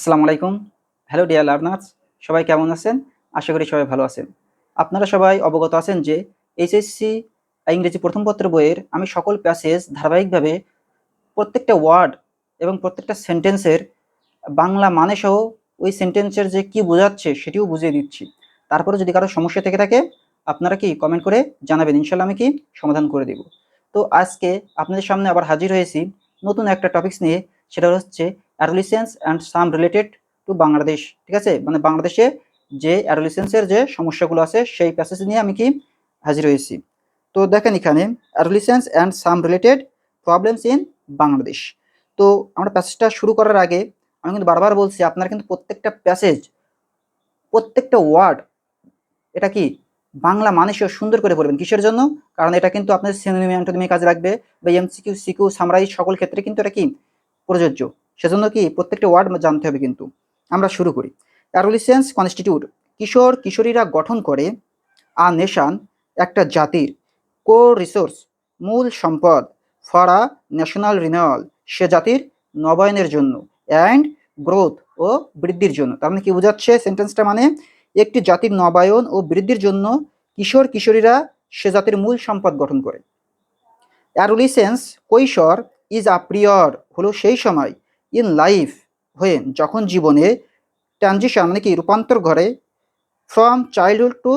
আসসালামু আলাইকুম। Hello dear learners সবাই কেমন আছেন? আশা করি সবাই ভালো আছেন। আপনারা সবাই অবগত আছেন যে এইচএসসি ইংরেজি প্রথম পত্র বইয়ের আমি সকল প্যাসেজ ধারাবাহিকভাবে প্রত্যেকটা ওয়ার্ড এবং প্রত্যেকটা সেন্টেন্সের বাংলা মানে সহ ওই সেন্টেন্সের যে কি বোঝাচ্ছে সেটিও বুঝিয়ে দিচ্ছি। তারপরে যদি কারও সমস্যা থেকে থাকে, আপনারা কি কমেন্ট করে জানাবেন? ইনশাল্লাহ আমি কি সমাধান করে দেব। তো আজকে আপনাদের সামনে আবার হাজির হয়েছি নতুন একটা টপিকস নিয়ে, সেটা হচ্ছে adolescence and some related to Bangladesh ঠিক আছে? মানে বাংলাদেশে যে অ্যাডোলিসেন্সের যে সমস্যাগুলো আছে, সেই প্যাসেজ নিয়ে আমি কি হাজির হয়েছি? তো দেখেন এখানে adolescence and some related problems in Bangladesh তো আমরা প্যাসেজটা শুরু করার আগে আমি কিন্তু বারবার বলছি, আপনারা কিন্তু প্রত্যেকটা প্যাসেজ প্রত্যেকটা ওয়ার্ড এটা কি বাংলা মানুষও সুন্দর করে পড়বেন কিসের জন্য? কারণ এটা কিন্তু আপনাদের সিনোনিমি অ্যান্টোনিমি কাজে লাগবে। বা এমসিকিউ সিকিউ সামরাই সকল ক্ষেত্রে কিন্তু এটা কি প্রযোজ্য। সেজন্য কি প্রত্যেকটা ওয়ার্ড জানতে হবে কিন্তু। আমরা শুরু করি। অ্যাডোলিসেন্স কনস্টিটিউট। কিশোর, কিশোরীরা গঠন করে আ নেশান একটা জাতির। কো রিসোর্স, মূল সম্পদ ফর আ ন্যাশনাল রিনিউয়াল সে জাতির নবায়নের জন্য। অ্যান্ড গ্রোথ ও বৃদ্ধির জন্য। তার মানে কি বোঝাচ্ছে সেন্টেন্সটা মানে? একটি জাতির নবায়ন ও বৃদ্ধির জন্য কিশোর, কিশোরীরা সে জাতির মূল সম্পদ গঠন করে। অ্যারোলিসেন্স কৈশোর ইজ আ পিরিয়ড হলো সেই সময় ইন লাইফ হয়ে যখন জীবনে ট্রানজিশন মানে কি রূপান্তর ঘরে ফ্রম চাইল্ডহুড টু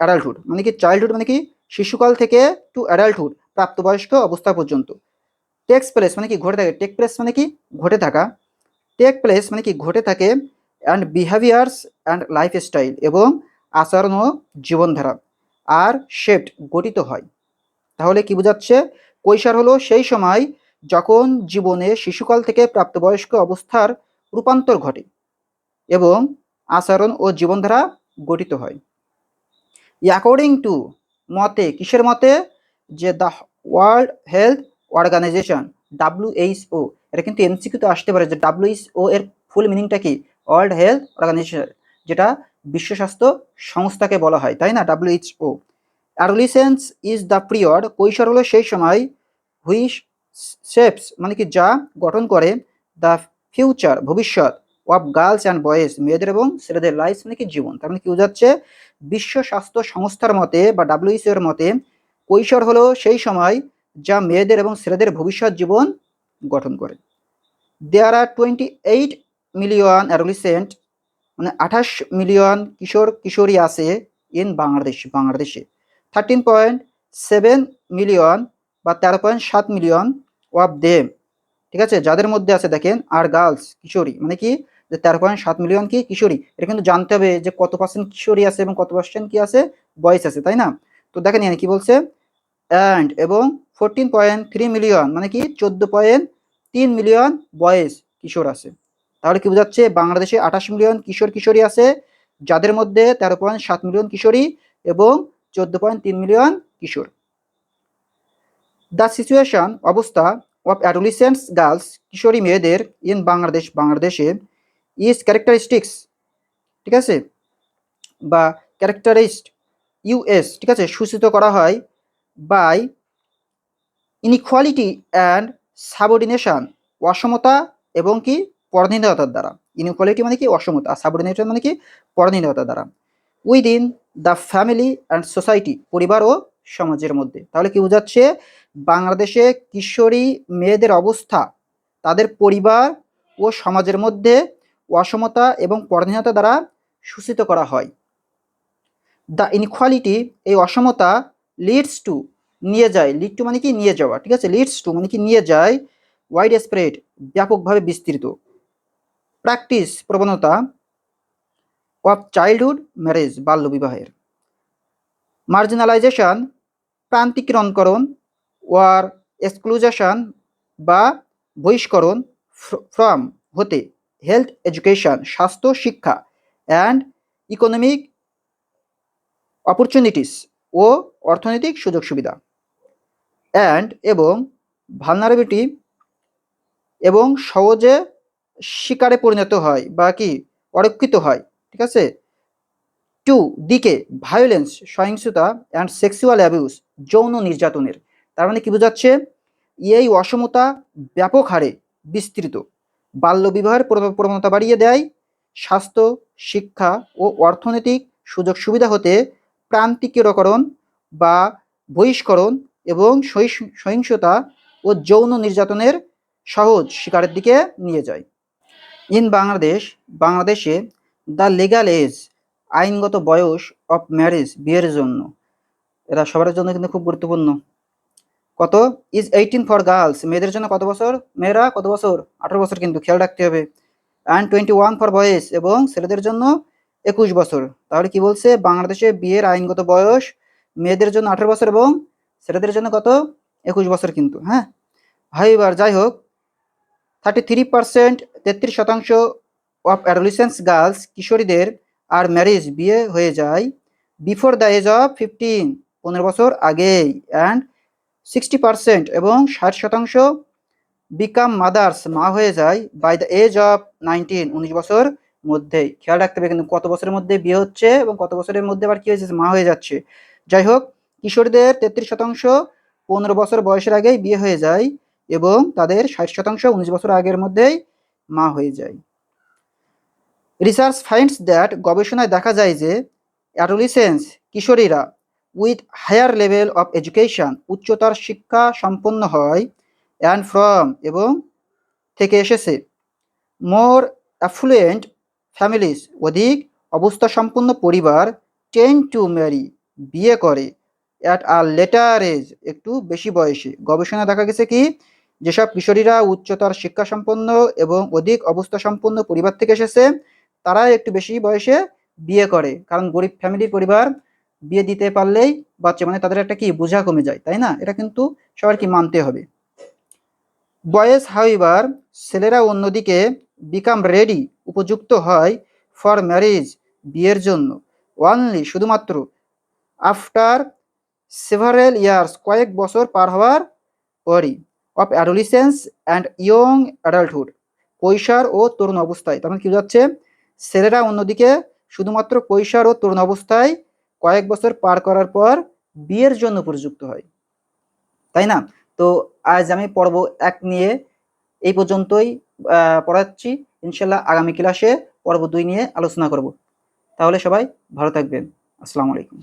অ্যাডাল্টহুড মানে কি চাইল্ডহুড মানে কি শিশুকাল থেকে টু অ্যাডাল্টহুড প্রাপ্তবয়স্ক অবস্থা পর্যন্ত। টেক্স প্লেস মানে কি ঘটে থাকে টেক প্লেস মানে কি ঘটে থাকা। টেক প্লেস মানে কি ঘটে থাকে অ্যান্ড বিহেভিয়ার্স অ্যান্ড লাইফস্টাইল এবং আচরণ ও জীবনধারা আর শেপড গঠিত হয়। তাহলে কি বোঝাচ্ছে? কৈশোর হলো সেই সময় যখন জীবনে শিশুকাল থেকে প্রাপ্তবয়স্ক অবস্থার রূপান্তর ঘটে এবং আচরণ ও জীবনধারা গঠিত হয়। অ্যাকর্ডিং টু মতে, কিসের মতে? যে the World Health Organization WHO এটা কিন্তু এমসিকিউতে আসতে পারে যে ডাব্লিউএইচও এর ফুল মিনিংটা কি? ওয়ার্ল্ড হেলথ অর্গানাইজেশন, যেটা বিশ্ব স্বাস্থ্য সংস্থাকে বলা হয়, তাই না? WHO adolescence is the period কৈশোর হলো সেই সময় হুইস শেপস মানে কি যা গঠন করে দ্য ফিউচার, ভবিষ্যৎ অফ গার্লস অ্যান্ড বয়েজ মেয়েদের এবং ছেলেদের লাইফ মানে কি জীবন। তার মানে কি বোঝাচ্ছে, বিশ্ব স্বাস্থ্য সংস্থার মতে বা ডাব্লিউএইচও এর মতে কৈশোর হলো সেই সময় যা মেয়েদের এবং ছেলেদের ভবিষ্যৎ জীবন গঠন করে। There are twenty eight million adolescent মানে আঠাশ মিলিয়ন কিশোর কিশোরী আছে ইন বাংলাদেশ বাংলাদেশে থার্টিন পয়েন্ট সেভেন মিলিয়ন বা তেরো পয়েন্ট সাত মিলিয়ন অফ দেম ঠিক আছে? যাদের মধ্যে আছে, দেখেন, আর গার্লস কিশোরী মানে কি? যে তেরো পয়েন্ট সাত মিলিয়ন কি? কিশোরী। এটা কিন্তু জানতে হবে যে কত পার্সেন্ট কিশোরী আছে এবং কত পার্সেন্ট কি আছে? বয়স আছে, তাই না? তো দেখেন এখানে কি বলছে? অ্যান্ড এবং ফোরটিন পয়েন্ট থ্রি মিলিয়ন মানে কি? চোদ্দ পয়েন্ট তিন মিলিয়ন বয়স কিশোর আছে। তাহলে কি বোঝাচ্ছে? বাংলাদেশে আঠাশ মিলিয়ন কিশোর, কিশোরী আছে। যাদের মধ্যে তেরো পয়েন্ট সাত মিলিয়ন কিশোরী এবং চোদ্দ পয়েন্ট তিন মিলিয়ন কিশোর। দ্য সিচুয়েশন অবস্থা অফ অ্যাডোলিসেন্টস গার্লস কিশোরী মেয়েদের ইন বাংলাদেশ বাংলাদেশে ইজ ক্যারেক্টারিস্টিক্স ঠিক আছে? বা ক্যারেক্টারিস্ট ইউএস ঠিক আছে? সূচিত করা হয় বাই ইনইকুয়ালিটি অ্যান্ড সাবঅর্ডিনেশন অসমতা এবং কি? পরাধীনতার দ্বারা। ইনইকুয়ালিটি মানে কি? অসমতা। সাবঅর্ডিনেশন মানে কি? পরাধীনতার দ্বারা। Within the family and society পরিবার ও সমাজের মধ্যে। তাহলে কি বোঝাচ্ছে? বাংলাদেশে কিশোরী মেয়েদের অবস্থা, তাদের পরিবার ও সমাজের মধ্যে অসমতা এবং পরাধীনতা দ্বারা সূচিত করা হয়। দ্য ইনইকুয়ালিটি, এই অসমতা লিডস টু নিয়ে যায়। লিড টু মানে কি? নিয়ে যাওয়া, ঠিক আছে? লিডস টু মানে কি? নিয়ে যায় ওয়াইড স্প্রেড ব্যাপকভাবে বিস্তৃত। প্র্যাকটিস প্রবণতা অফ চাইল্ডহুড ম্যারেজ বাল্যবিবাহের। মার্জিনালাইজেশন প্রান্তিকরণকরণ ওয়ার এক্সক্লুজেশন বা বহিষ্করণ ফ্রম হতে হেলথ এডুকেশন স্বাস্থ্য, শিক্ষা অ্যান্ড ইকোনমিক অপরচুনিটিস ও অর্থনৈতিক সুযোগ সুবিধা অ্যান্ড এবং ভালনারেবিলিটি এবং সহজে শিকারে পরিণত হয় বা কি, অরক্ষিত হয়, ঠিক আছে? টু, দিকে ভায়োলেন্স সহিংসতা অ্যান্ড সেক্সুয়াল অ্যাবিউস যৌন নির্যাতনের। তার মানে কি বোঝাচ্ছে? এই অসমতা ব্যাপক হারে বিস্তৃত। বাল্যবিবাহের প্রবণতা বাড়িয়ে দেয়। স্বাস্থ্য, শিক্ষা ও অর্থনৈতিক সুযোগ সুবিধা হতে প্রান্তিকীকরণ বা বহিষ্করণ এবং সহিংসতা ও যৌন নির্যাতনের সহজ শিকারের দিকে নিয়ে যায়। ইন বাংলাদেশ, বাংলাদেশে দ্য লিগাল এজ আইনগত বয়স অফ ম্যারেজ বিয়ের জন্য। এরা সবার জন্য কিন্তু খুব গুরুত্বপূর্ণ। কত? ইজ এইটিন ফর গার্লস মেয়েদের জন্য কত বছর? মেয়েরা কত বছর? আঠারো বছর কিন্তু খেয়াল রাখতে হবে। And twenty one for boys এবং ছেলেদের জন্য একুশ বছর। তাহলে কি বলছে? বাংলাদেশে বিয়ের আইনগত বয়স মেয়েদের জন্য আঠারো বছর এবং ছেলেদের জন্য কত? একুশ বছর কিন্তু হ্যাঁ? ভাই এবার যাই হোক থার্টি থ্রি পার্সেন্ট তেত্রিশ শতাংশ অফ অ্যাডোলিসেন্স গার্লস কিশোরীদের আর ম্যারেজ বিয়ে হয়ে যায়। Before the age of fifteen পনেরো বছর আগেই। অ্যান্ড সিক্সটি পার্সেন্ট এবং ষাট শতাংশ বিকাম মাদার্স মা হয়ে যায় by the age of nineteen উনিশ বছর মধ্যেই। খেয়াল রাখতে হবে কিন্তু কত বছরের মধ্যে বিয়ে হচ্ছে এবং কত বছরের মধ্যে আবার কি হয়েছে? মা হয়ে যাচ্ছে। যাই হোক, কিশোরদের তেত্রিশ শতাংশ পনেরো বছর বয়সের আগেই বিয়ে হয়ে যায় এবং তাদের ষাট শতাংশ উনিশ বছর আগের মধ্যেই মা হয়ে যায়। রিসার্চ ফাইন্ডস দ্যাট গবেষণায় দেখা যায় যে adolescence কিশোরীরা with higher level of education উচ্চতর শিক্ষা সম্পন্ন হয় অ্যান্ড ফ্রম এবং থেকে এসেছে। মোর অ্যাফ্লুয়েন্ট ফ্যামিলিজ অধিক অবস্থা সম্পন্ন পরিবার টেন টু ম্যারি বিয়ে করে অ্যাট আর লেটার এজ একটু বেশি বয়সে। গবেষণা দেখা গেছে কি, যেসব কিশোরীরা উচ্চতর শিক্ষা সম্পন্ন এবং অধিক অবস্থা সম্পন্ন পরিবার থেকে এসেছে তারা একটু বেশি বয়সে বিয়ে করে। কারণ গরিব ফ্যামিলির পরিবার বিয়ে দিতে পারলেই বাচ্চা মানে তাদের একটা কি বোঝা কমে যায়, তাই না? এটা কিন্তু সবার কি মানতে হবে। বয়েজ হাউইবার ছেলেরা অন্যদিকে বিকাম রেডি উপযুক্ত হয় ফর ম্যারেজ বিয়ের জন্য। ওয়ানলি শুধুমাত্র আফটার সেভারেল ইয়ার্স কয়েক বছর পার হওয়ার পরই of adolescence and young adulthood কৈশোর ও তরুণ অবস্থায়। তার মানে কি যাচ্ছে ছেলেরা অন্যদিকে শুধুমাত্র কৈশোর ও তরুণ অবস্থায় কয়েক বছর পার করার পর বিয়ের জন্য উপযুক্ত হয়। তাই না? তো আজ আমি পর্ব এক নিয়ে এই পর্যন্তই পড়াচ্ছি। ইনশাল্লাহ আগামী ক্লাসে পর্ব দুই নিয়ে আলোচনা করব। তাহলে সবাই ভালো থাকবেন। আসসালামু আলাইকুম।